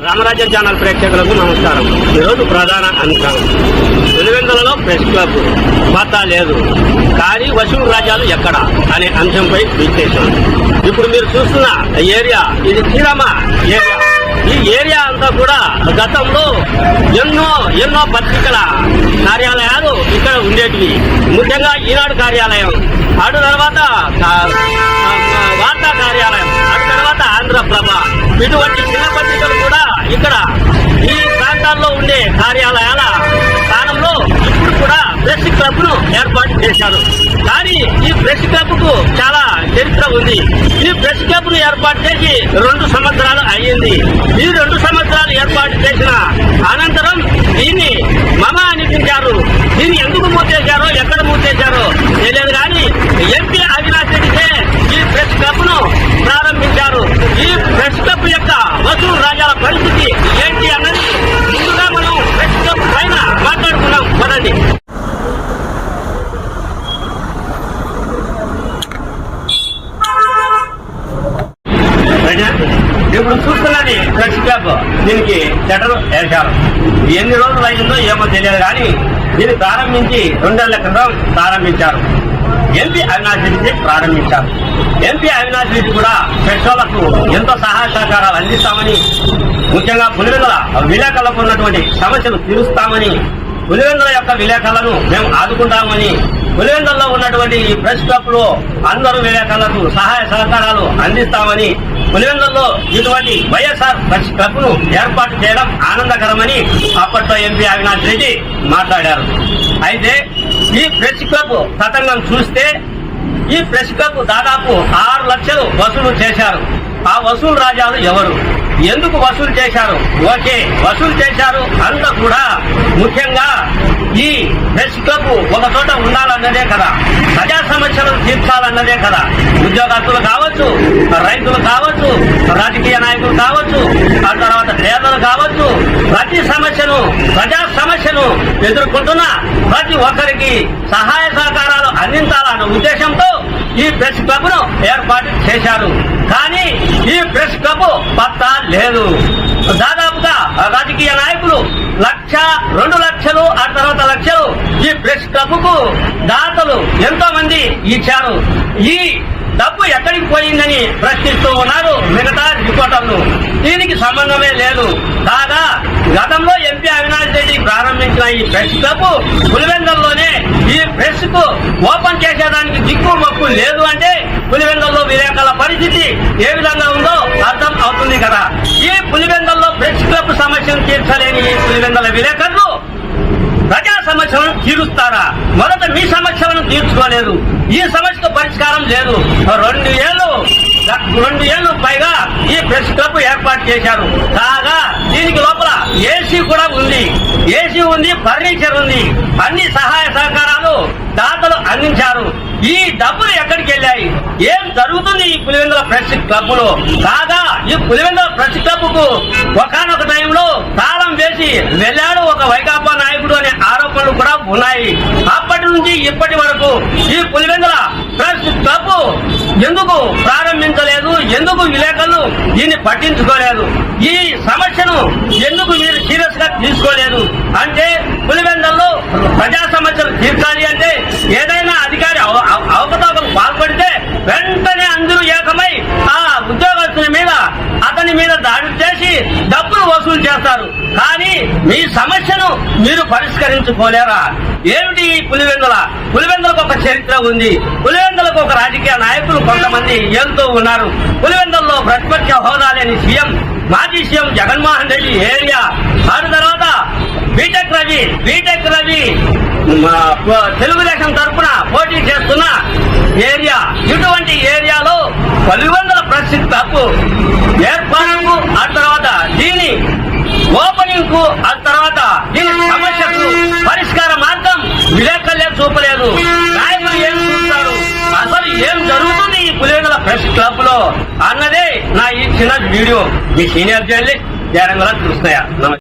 రామరాజ్యం channel ప్రేక్షకులకు నమస్కారం. ఈరోజు ప్రధాన అంశం. పులివెందులలో ప్రెస్ క్లబ్. వార్త లేదు. కానీ వసూలు రాజ్యాలు ఎక్కడ అనే అంశంపై విశ్లేషణ. ఇప్పుడు మీరు చూస్తున్న ఏరియా ఇది శ్రీరామ ఏరియా. ఈ ఏరియా అంతా కూడా గతంలో ఎన్నో ఎన్నో పత్రికల కార్యాలయాలు ఇక్కడ ఉండేటివి. ముఖ్యంగా ఈనాడు కార్యాలయం. అటు తర్వాత వార్తా కార్యాలయం. అటు తర్వాత ఆంధ్రప్రభ. ఇటువంటి చిన్న పత్రికలు కూడా ఇక్కడ ఈ ప్రాంతాల్లో ఉండే కార్యాలయాల స్థానంలో ఇప్పుడు కూడా ప్రెస్ క్లబ్ను ఏర్పాటు చేశారు. కానీ ఈ ప్రెస్ క్లబ్కు చాలా చరిత్ర ఉంది. ఈ ప్రెస్ క్లబ్ను ఏర్పాటు చేసి రెండు సంవత్సరాలు అయ్యింది. ఈ రెండు సంవత్సరాలు ఏర్పాటు చేసిన అనంతరం దీన్ని మమ అనిపించారు దీన్ని ఎందుకు మూసేశారో ఎక్కడ మూసేశారో తెలియదు కానీ ఎంపీ అవినాష్ రెడ్డితే ఈ ప్రెస్ క్లబ్ను ప్రారంభించారు ఈ ప్రెస్ క్లబ్ యొక్క వసూలు రాజాల పరిస్థితి ఏంటి అన్నది ముందుగా మనం ప్రెస్ క్లబ్ పైన మాట్లాడుకున్నాం పదండి ఇప్పుడు చూస్తున్నది ఫ్లెక్స్ క్లబ్ దీనికి సెటర్ వేశారు. ఎన్ని రోజులు అయిందో ఏమో తెలియదు కానీ దీన్ని ప్రారంభించి రెండేళ్ళ క్రితం ప్రారంభించారు. ఎంపీ అవినాష్ రెడ్డి ప్రారంభించారు. ఎంపీ అవినాష్ రెడ్డి కూడా పెట్రోలకు ఎంతో సహాయ సహకారాలు అందిస్తామని ముఖ్యంగా పులివెందుల విలేకరులకు ఉన్నటువంటి సమస్యలు తీరుస్తామని పులివెందుల యొక్క విలేకరులను మేము ఆదుకుంటామని పులివెందుల్లో ఉన్నటువంటి ఈ ప్రెస్ క్లబ్లో అందరూ విలేకరులకు సహాయ సహకారాలు అందిస్తామని పులివెందుల్లో ఇటువంటి వైఎస్ఆర్ బస్ క్లబ్ను ఏర్పాటు చేయడం ఆనందకరమని అప్పట్లో ఎంపీ అవినాష్ రెడ్డి మాట్లాడారు. అయితే ఈ ప్రెస్ క్లబ్ తతంగం చూస్తే ఈ ప్రెస్ క్లబ్ దాదాపు ఆరు లక్షలు వసూలు చేశారు. ఆ వసూలు రాజాలు ఎవరు? ఎందుకు వసూలు చేశారు? ఓకే వసూలు చేశారు అంతా కూడా ముఖ్యంగా ఈ ప్రెస్ క్లబ్ ఒక చోట ఉండాలన్నదే కదా. ప్రజా సమస్యలను తీర్చాలన్నదే కదా. ఉద్యోగస్తులు కావచ్చు రైతులు రాజకీయ నాయకులు కావచ్చు ఆ తర్వాత పేదలు కావచ్చు ప్రతి సమస్యను ప్రజా సమస్యను ఎదుర్కొంటున్న ప్రతి ఒక్కరికి సహాయ సహకారాలు అందించాలన్న ఉద్దేశంతో ఈ ప్రెస్ క్లబ్ను ఏర్పాటు చేశారు. కానీ ఈ ప్రెస్ క్లబ్ పత్తా లేదు. దాదాపుగా రాజకీయ నాయకులు లక్ష రెండు లక్షలు ఆ తర్వాత లక్షలు ఈ ప్రెస్ క్లబ్కు దాతలు ఎంతో మంది ఇచ్చారు. ఈ డబ్బు ఎక్కడికి పోయిందని ప్రశ్నిస్తూ ఉన్నారు మిగతా రిపోర్టర్లు. దీనికి సంబంధమే లేదు. కాగా గతంలో ఎంపీ అవినాష్ రెడ్డి ప్రారంభించిన ఈ ప్రెస్ క్లబ్ పులివెందల్లోనే ఈ ప్రెస్కు ఓపెన్ చేసేదానికి దిక్కు మొక్కు లేదు అంటే పులివెందల్లో విలేకరుల పరిస్థితి ఏ విధంగా ఉందో అర్థం అవుతుంది కదా. ఈ పులివెందల్లో ప్రెస్ క్లబ్ సమస్యను తీర్చలేని ఈ పులివెందల విలేకరులు ప్రజా సమస్యలను తీరుస్తారా? మొదట మీ సమస్యలను తీర్చుకోలేదు. ఈ సమస్య పరిష్కారం లేదు. రెండు ఏళ్ళు రెండు ఏళ్ళు పైగా ఈ ప్రెస్ క్లబ్ ఏర్పాటు చేశారు. కాగా దీనికి లోపల ఏసీ కూడా ఉంది. ఏసీ ఉంది ఫర్నిచర్ ఉంది. అన్ని సహాయ సహకారాలు దాతలు అందించారు. ఈ డబ్బులు ఎక్కడికి వెళ్ళాయి? ఏం జరుగుతుంది ఈ పులివెందుల ప్రెస్ క్లబ్లో కాగా ఈ పులివెందుల ప్రెస్ క్లబ్కు ఒకనొక టైంలో తాళం వేసి వెళ్ళాడు ఒక వైకాపా నాయకుడు అనే ఆరోపణలు కూడా ఉన్నాయి. అప్పటి నుంచి ఇప్పటి వరకు ఈ పులివెందుల ఎందుకు ప్రారంభించలేదు? ఎందుకు విలేకరులు దీన్ని పట్టించుకోలేదు? ఈ సమస్యను ఎందుకు మీరు సీరియస్గా తీసుకోలేదు? అంటే పులివెందల్లో ప్రజా సమస్యలు తీర్చాలి అంటే ఏదైనా అధికారి అవ- అవకతవకలు పాల్పడితే వెంటనే అందరూ ఏకమై ఆ ఉద్యోగస్తుల మీద అతని మీద దాడి చేసి డబ్బులు వసూలు చేస్తారు. కానీ మీ సమస్యను మీరు పరిష్కరించుకోలేరా? ఏమిటి ఈ పులివెందుల? పులివెందులకు ఒక చరిత్ర ఉంది. పులివెందులకు ఒక రాజకీయ నాయకులు కొంతమంది ఏలుతూ ఉన్నారు. పులివెందుల్లో ప్రతిపక్ష హోదా లేని సీఎం మాజీ సీఎం జగన్మోహన్ రెడ్డి ఏరియా. ఆరు తర్వాత B Tech Ravi B Tech Ravi Telugu Desam తరఫున పోటీ చేస్తున్న ఏరియా. ఇటువంటి ఏరియాలో పలు ప్రసిద్ధి ప్రసిద్ధ తప్పు ఏర్పాటుకు ఆ తర్వాత దీని ఓపెనింగ్కు ఆ తర్వాత దీని సమస్యకు పరిష్కార మార్గం విలేకరులే చూపలేదు నాయకులు ఏం చూస్తారు అసలు ఏం జరుగుతుంది ఈ పులివెందుల ప్రెస్ క్లబ్ చూసినా వీడియో మీ సీనియర్ చేయాలి జరంగల కృష్ణయ్య నమస్తే.